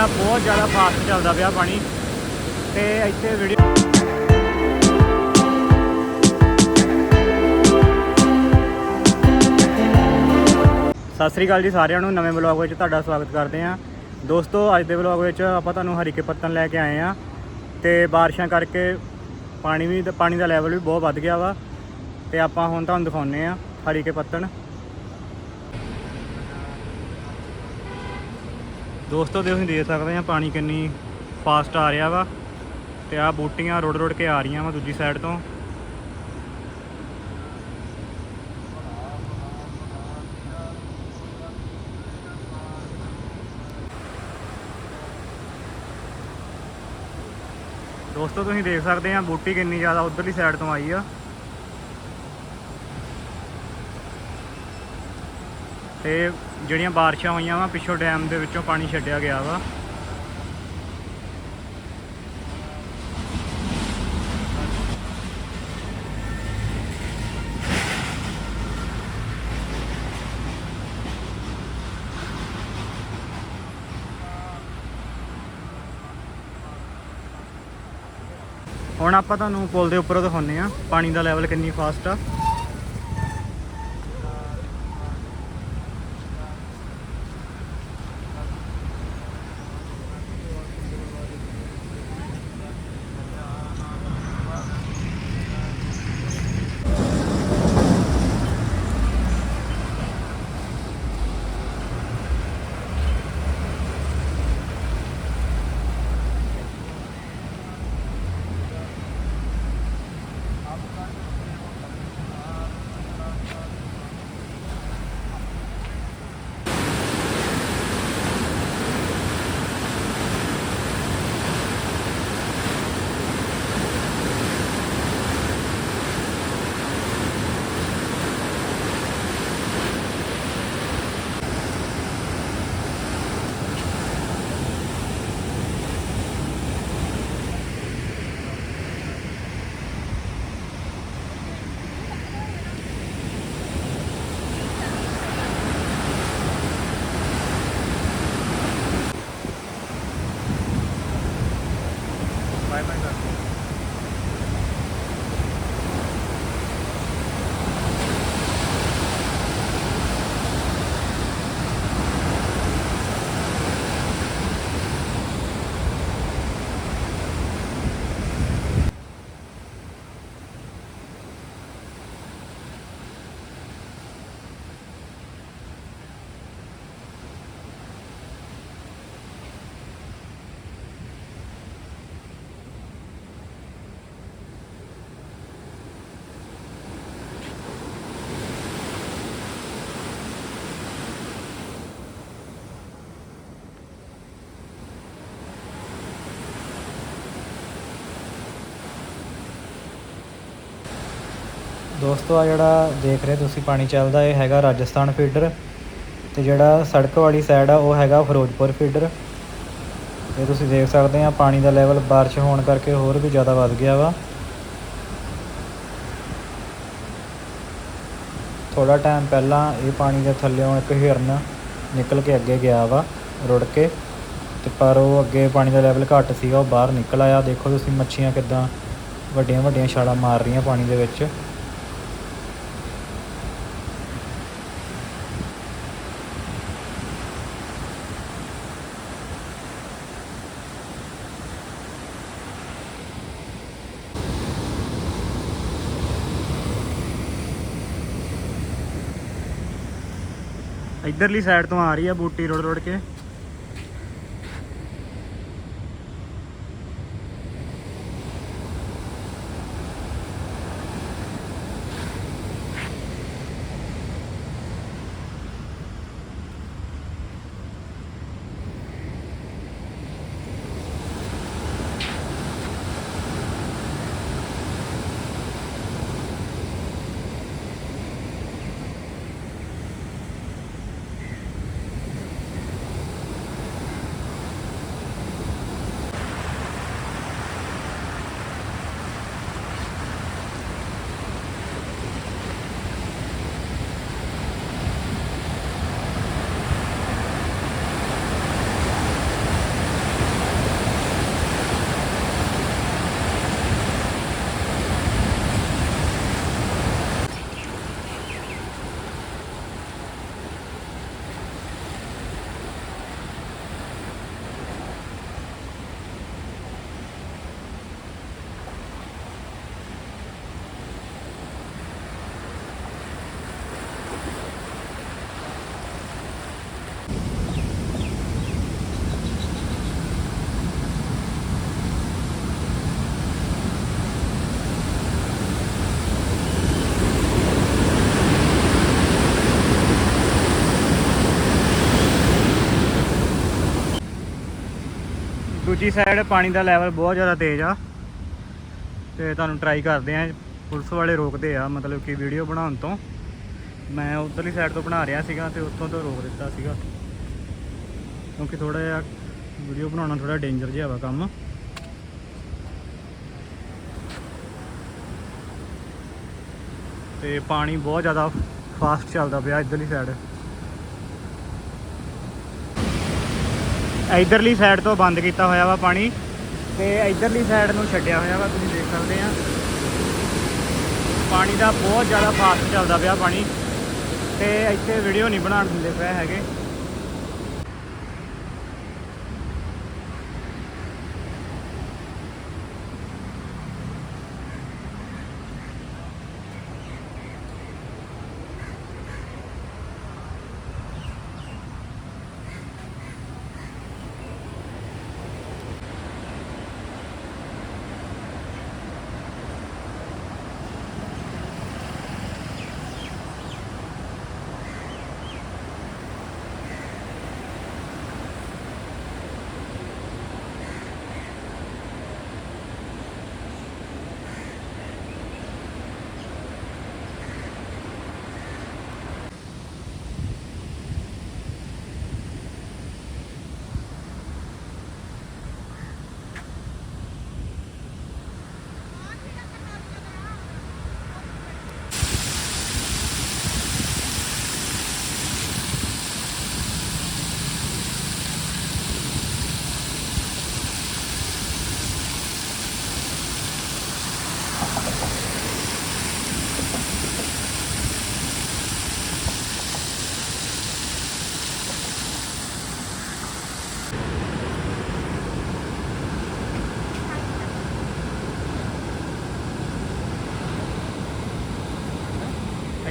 ਦਾ ਬਹੁਤ ਜ਼ਿਆਦਾ ਫਾਸਟ ਚੱਲਦਾ ਪਿਆ ਪਾਣੀ। ਤੇ ਇੱਥੇ ਵੀਡੀਓ ਸਤਿ ਸ੍ਰੀ ਅਕਾਲ ਜੀ ਸਾਰਿਆਂ ਨੂੰ, ਨਵੇਂ ਵਲੌਗ ਵਿੱਚ ਤੁਹਾਡਾ ਸਵਾਗਤ ਕਰਦੇ ਹਾਂ। ਦੋਸਤੋ, ਅੱਜ ਦੇ ਵਲੌਗ ਵਿੱਚ ਆਪਾਂ ਤੁਹਾਨੂੰ ਹਰੀਕੇ ਪੱਤਨ ਲੈ ਕੇ ਆਏ ਆ ਤੇ ਬਾਰਿਸ਼ਾਂ ਕਰਕੇ ਪਾਣੀ ਵੀ ਪਾਣੀ ਦਾ ਲੈਵਲ ਵੀ ਬਹੁਤ ਵੱਧ ਗਿਆ ਵਾ। ਤੇ ਆਪਾਂ ਹੁਣ ਤੁਹਾਨੂੰ ਦਿਖਾਉਨੇ ਆ ਹਰੀਕੇ ਪੱਤਨ ਦੋਸਤੋ, ਤੁਸੀਂ ਦੇਖ ਸਕਦੇ ਆ ਪਾਣੀ ਕਿੰਨੀ ਫਾਸਟ ਆ ਰਿਹਾ ਵਾ ਤੇ ਆ ਬੂਟੀਆਂ ਰੋੜ ਰੋੜ ਕੇ ਆ ਰਹੀਆਂ ਵਾ ਦੂਜੀ ਸਾਈਡ ਤੋਂ। ਦੋਸਤੋ, ਤੁਸੀਂ ਦੇਖ ਸਕਦੇ ਆ ਬੂਟੀ ਕਿੰਨੀ ਜ਼ਿਆਦਾ ਉਧਰਲੀ ਸਾਈਡ ਤੋਂ ਆਈ ਆ। ਤੇ ਜਿਹੜੀਆਂ ਬਾਰਿਸ਼ਾਂ ਹੋਈਆਂ ਵਾ, ਪਿੱਛੋਂ ਡੈਮ ਦੇ ਵਿੱਚੋਂ ਪਾਣੀ ਛੱਡਿਆ ਗਿਆ ਵਾ। ਹੁਣ ਆਪਾਂ ਤੁਹਾਨੂੰ ਪੁਲ ਦੇ ਉੱਪਰੋਂ ਦਿਖਾਉਂਦੇ ਆ ਪਾਣੀ ਦਾ ਲੈਵਲ ਕਿੰਨੀ ਫਾਸਟ ਆ। ਦੋਸਤੋ ਆ ਜਿਹੜਾ ਦੇਖ ਰਹੇ ਤੁਸੀਂ, ਪਾਣੀ ਚੱਲਦਾ, ਇਹ ਹੈਗਾ ਰਾਜਸਥਾਨ ਫੀਡਰ ਤੇ ਜਿਹੜਾ ਸੜਕ ਵਾਲੀ ਸਾਈਡ ਆ, ਉਹ ਹੈਗਾ ਫਿਰੋਜ਼ਪੁਰ ਫੀਡਰ। ਇਹ ਤੁਸੀਂ ਦੇਖ ਸਕਦੇ ਆ, ਪਾਣੀ ਦਾ ਲੈਵਲ ਬਾਰਿਸ਼ ਹੋਣ ਕਰਕੇ ਹੋਰ ਵੀ ਜ਼ਿਆਦਾ ਵੱਧ ਗਿਆ ਵਾ। ਥੋੜਾ ਟਾਈਮ ਪਹਿਲਾਂ ਇਹ ਪਾਣੀ ਦੇ ਥੱਲੇੋਂ ਇੱਕ ਹਿਰਨ ਨਿਕਲ ਕੇ ਅੱਗੇ ਗਿਆ ਵਾ, ਰੁੜ ਕੇ। ਤੇ ਪਰ ਉਹ ਅੱਗੇ ਪਾਣੀ ਦਾ ਲੈਵਲ ਘੱਟ ਸੀਗਾ, ਉਹ ਬਾਹਰ ਨਿਕਲ ਆਇਆ। ਦੇਖੋ ਤੁਸੀਂ ਮੱਛੀਆਂ ਕਿੱਦਾਂ ਵੱਡੀਆਂ ਵੱਡੀਆਂ ਛਾਲਾਂ ਮਾਰ ਰਹੀਆਂ ਪਾਣੀ ਦੇ ਵਿੱਚ। ਇਧਰਲੀ ਸਾਈਡ ਤੋਂ ਆ ਰਹੀ ਆ ਬੂਟੀ ਰੋੜ ਰੋੜ ਕੇ। ਦੂਜੀ ਸਾਈਡ ਪਾਣੀ ਦਾ ਲੈਵਲ ਬਹੁਤ ਜ਼ਿਆਦਾ ਤੇਜ਼ ਆ। ਤੇ ਤੁਹਾਨੂੰ ਟਰਾਈ ਕਰਦੇ ਆ, ਪੁਲਿਸ ਵਾਲੇ ਰੋਕਦੇ ਆ, ਮਤਲਬ ਕਿ ਵੀਡੀਓ ਬਣਾਉਣ ਤੋਂ। ਮੈਂ ਉਧਰਲੀ ਸਾਈਡ ਤੋਂ ਬਣਾ ਰਿਹਾ ਸੀਗਾ ਤੇ ਉੱਥੋਂ ਤੋਂ ਰੋਕ ਦਿੱਤਾ ਸੀਗਾ। ਕਿਉਂਕਿ ਥੋੜਾ ਜਿਹਾ ਵੀਡੀਓ ਬਣਾਉਣਾ ਥੋੜਾ ਡੇਂਜਰ ਜਿਹਾ ਵਾ ਕੰਮ। ਤੇ ਪਾਣੀ ਬਹੁਤ ਜ਼ਿਆਦਾ ਫਾਸਟ ਚੱਲਦਾ ਪਿਆ ਇਧਰਲੀ ਸਾਈਡ ਇਧਰਲੀ ਸਾਈਡ ਤੋਂ ਬੰਦ ਕੀਤਾ ਹੋਇਆ ਵਾ ਪਾਣੀ ਤੇ ਇਧਰਲੀ ਸਾਈਡ ਨੂੰ ਛੱਡਿਆ ਹੋਇਆ ਵਾ, ਤੁਸੀਂ ਦੇਖ ਸਕਦੇ ਆ। ਪਾਣੀ ਦਾ ਬਹੁਤ ਜ਼ਿਆਦਾ ਫਾਸਟ ਚੱਲਦਾ ਪਿਆ ਪਾਣੀ ਤੇ ਇੱਥੇ ਵੀਡੀਓ ਨਹੀਂ ਬਣਾਉਣ ਦਿੰਦੇ ਪਏ ਹੈਗੇ।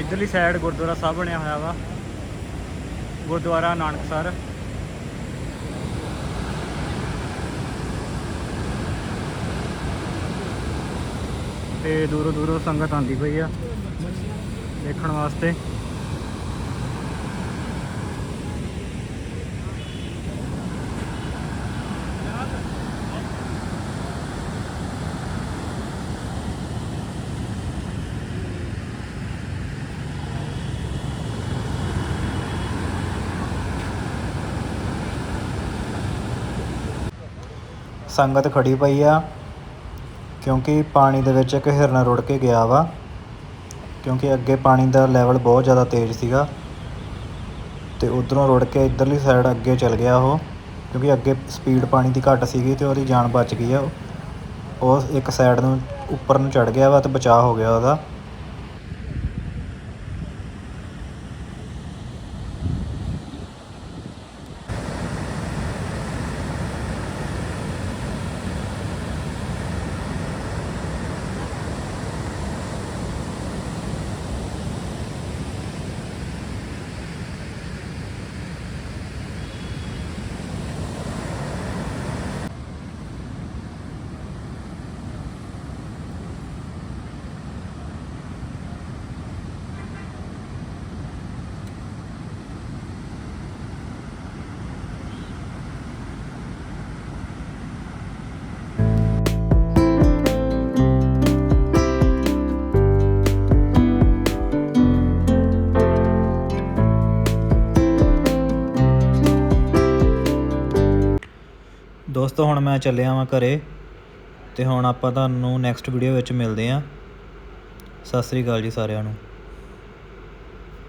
ਇਧਰਲੀ ਸਾਈਡ ਗੁਰਦੁਆਰਾ ਸਾਹਿਬ ਬਣਿਆ ਹੋਇਆ ਵਾ। ਗੁਰਦੁਆਰਾ ਨਾਨਕਸਰ ਤੇ ਦੂਰੋਂ ਦੂਰੋਂ ਸੰਗਤ ਆਂਦੀ ਪਈ ਆ ਦੇਖਣ ਵਾਸਤੇ। ਸੰਗਤ ਖੜੀ ਪਈ ਆ, ਕਿਉਂਕਿ ਪਾਣੀ ਦੇ ਵਿੱਚ ਇੱਕ ਹਿਰਨ ਰੁੜ ਕੇ ਗਿਆ ਵਾ, ਕਿਉਂਕਿ ਅੱਗੇ ਪਾਣੀ ਦਾ ਲੈਵਲ ਬਹੁਤ ਜ਼ਿਆਦਾ ਤੇਜ਼ ਸੀਗਾ, ਤੇ ਉਧਰੋਂ ਰੁੜ ਕੇ ਇਧਰਲੀ ਸਾਈਡ ਅੱਗੇ ਚਲ ਗਿਆ ਉਹ, ਕਿਉਂਕਿ ਅੱਗੇ ਸਪੀਡ ਪਾਣੀ ਦੀ ਘੱਟ ਸੀਗੀ ਤੇ ਉਹਦੀ ਜਾਨ ਬਚ ਗਈ ਆ, ਉਹ ਇੱਕ ਸਾਈਡ ਨੂੰ ਉੱਪਰ ਨੂੰ ਚੜ ਗਿਆ ਵਾ ਤੇ ਬਚਾਅ ਹੋ ਗਿਆ ਉਹਦਾ। ਦੋਸਤੋ ਹੁਣ ਮੈਂ ਚੱਲਿਆ ਵਾਂ ਘਰੇ ਤੇ ਹੁਣ ਆਪਾਂ ਤੁਹਾਨੂੰ ਨੈਕਸਟ ਵੀਡੀਓ ਵਿੱਚ ਮਿਲਦੇ ਆਂ। ਸਤਿ ਸ੍ਰੀ ਅਕਾਲ ਜੀ ਸਾਰਿਆਂ ਨੂੰ।